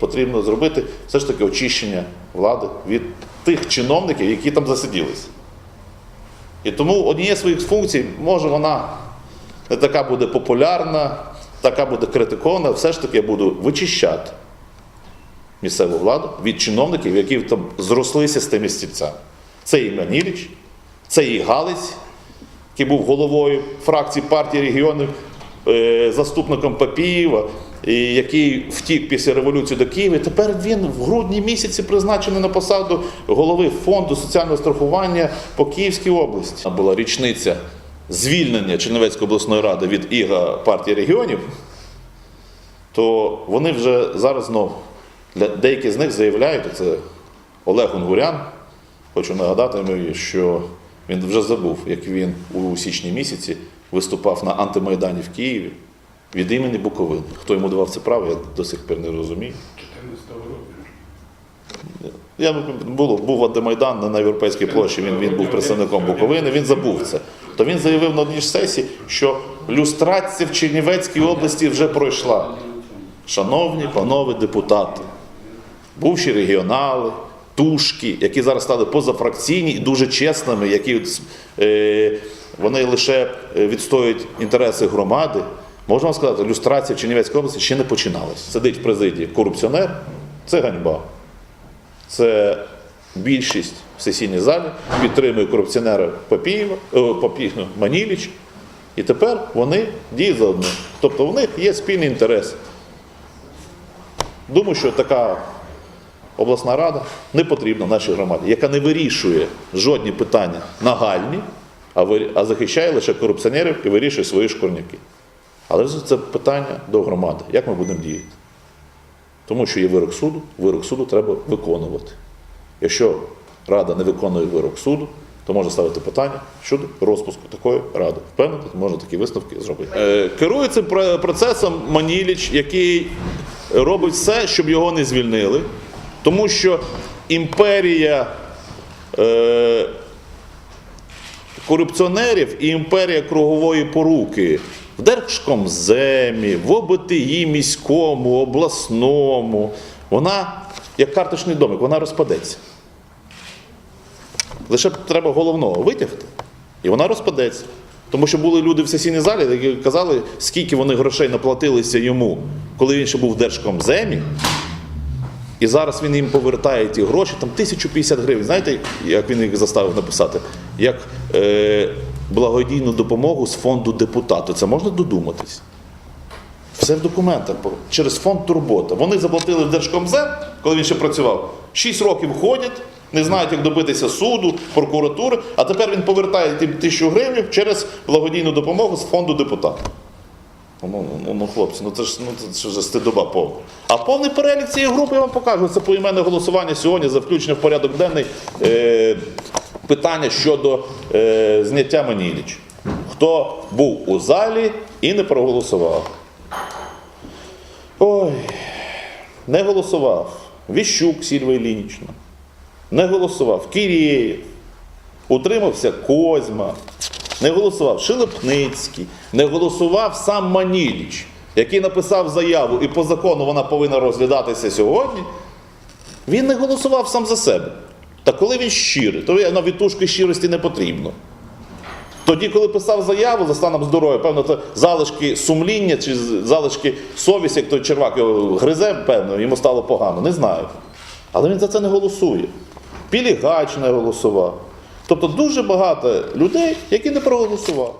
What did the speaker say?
Потрібно зробити все ж таки очищення влади від тих чиновників, які там засиділися. І тому однією з своїх функцій, може вона не така буде популярна, така буде критикована, все ж таки я буду вичищати місцеву владу від чиновників, які там зрослися з тими стільцями. Це і Маніліч, це і Галиць, який був головою фракції партії регіонів, е, заступником Папієва, який втік після революції до Києва. Тепер він в грудні місяці призначений на посаду голови фонду соціального страхування по Київській області. Була річниця звільнення Чернівецької обласної ради від іга партії регіонів, то вони вже зараз знов для деякі з них заявляють, це Олег Унгурян. Хочу нагадати що він вже забув, як він у січні місяці виступав на антимайдані в Києві від імені Буковини. Хто йому давав це право, я до сих пір не розумію. 14 року. Я був, був антимайдан на Європейській площі, він, він був представником Буковини, він забув це. То він заявив на одній ж сесії, що люстрація в Чернівецькій області вже пройшла. Шановні панове депутати, бувші регіонали, тушки, які зараз стали позафракційні і дуже чесними, які е, вони лише е, відстоюють інтереси громади. Можна сказати, люстрація в Чернівецькій області ще не починалась. Сидить в президії корупціонер, це ганьба. Це більшість в сесійній залі підтримує корупціонера Папієва, о, Маніліч. І тепер вони діють заодно. Тобто в них є спільний інтерес. Думаю, що така обласна рада не потрібна нашій громаді, яка не вирішує жодні питання нагальні, а захищає лише корупціонерів і вирішує свої шкурняки. Але це питання до громади. Як ми будемо діяти? Тому що є вирок суду, вирок суду треба виконувати. Якщо рада не виконує вирок суду, то можна ставити питання щодо розпуску такої ради. Впевнений, можна такі висновки зробити. Е, керує цим процесом Маніліч, який робить все, щоб його не звільнили, тому що імперія е, корупціонерів і імперія кругової поруки в Держкомземі, в ОБТІ міському, обласному, вона, як карточний домик, вона розпадеться. Лише треба головного витягти, і вона розпадеться. Тому що були люди в сесійній залі, які казали, скільки вони грошей наплатилися йому, коли він ще був в Держкомземі. І зараз він їм повертає ті гроші, там 1050 гривень. Знаєте, як він їх заставив написати? Як е, благодійну допомогу з фонду депутату. Це можна додуматись. Все в документах. Через фонд Турбота. Вони заплатили в коли він ще працював. 6 років ходять, не знають, як добитися суду, прокуратури, а тепер він повертає тим тисячу гривень через благодійну допомогу з фонду депутата. Ну, ну, ну, хлопці, ну це ж ну, це вже стидоба повна. А повний перелік цієї групи я вам покажу. Це поіменне голосування сьогодні за включення в порядок денний е, питання щодо е, зняття Маніліч. Хто був у залі і не проголосував. Ой, не голосував. Віщук Сільва Іллінічна. Не голосував Кірєєв. Утримався Козьма. Не голосував Шелепницький, не голосував сам Маніліч, який написав заяву, і по закону вона повинна розглядатися сьогодні. Він не голосував сам за себе. Та коли він щирий, то на відтушки щирості не потрібно. Тоді, коли писав заяву за станом здоров'я, певно, це залишки сумління чи залишки совісті, як той червак його гризе, певно, йому стало погано, не знаю. Але він за це не голосує. Пілігач не голосував. Тобто дуже багато людей, які не проголосували.